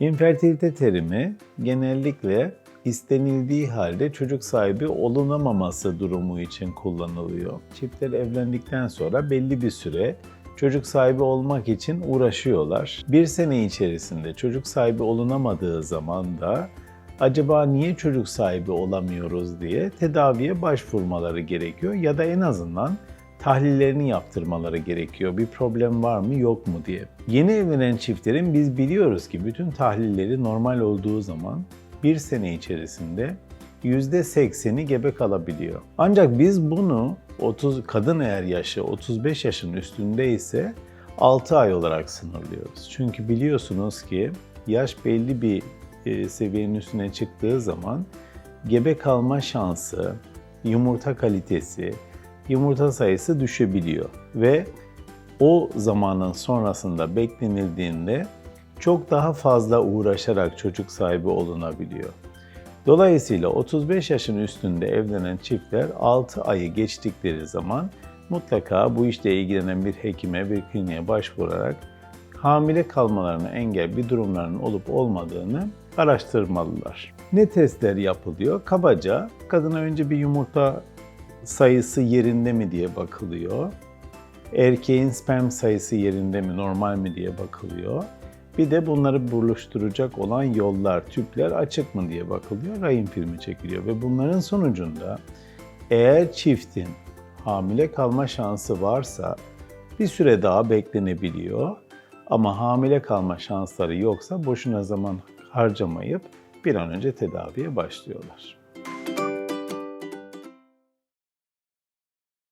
İnfertilite terimi genellikle istenildiği halde çocuk sahibi olunamaması durumu için kullanılıyor. Çiftler evlendikten sonra belli bir süre çocuk sahibi olmak için uğraşıyorlar. Bir sene içerisinde çocuk sahibi olunamadığı zaman da acaba niye çocuk sahibi olamıyoruz diye tedaviye başvurmaları gerekiyor ya da en azından tahlillerini yaptırmaları gerekiyor. Bir problem var mı yok mu diye. Yeni evlenen çiftlerin biz biliyoruz ki bütün tahlilleri normal olduğu zaman bir sene içerisinde %80'i gebe kalabiliyor. Ancak biz bunu 30 kadın eğer yaşı 35 yaşın üstünde ise 6 ay olarak sınırlıyoruz. Çünkü biliyorsunuz ki yaş belli bir e, seviyenin üstüne çıktığı zaman gebe kalma şansı, yumurta kalitesi, yumurta sayısı düşebiliyor ve o zamanın sonrasında beklenildiğinde çok daha fazla uğraşarak çocuk sahibi olunabiliyor. Dolayısıyla 35 yaşın üstünde evlenen çiftler 6 ayı geçtikleri zaman mutlaka bu işle ilgilenen bir hekime, bir kliniğe başvurarak hamile kalmalarına engel bir durumlarının olup olmadığını araştırmalılar. Ne testler yapılıyor? Kabaca kadına önce bir yumurta sayısı yerinde mi diye bakılıyor. Erkeğin sperm sayısı yerinde mi, normal mi diye bakılıyor. Bir de bunları buluşturacak olan yollar, tüpler açık mı diye bakılıyor. Rahim filmi çekiliyor ve bunların sonucunda eğer çiftin hamile kalma şansı varsa bir süre daha beklenebiliyor. Ama hamile kalma şansları yoksa boşuna zaman harcamayıp bir an önce tedaviye başlıyorlar.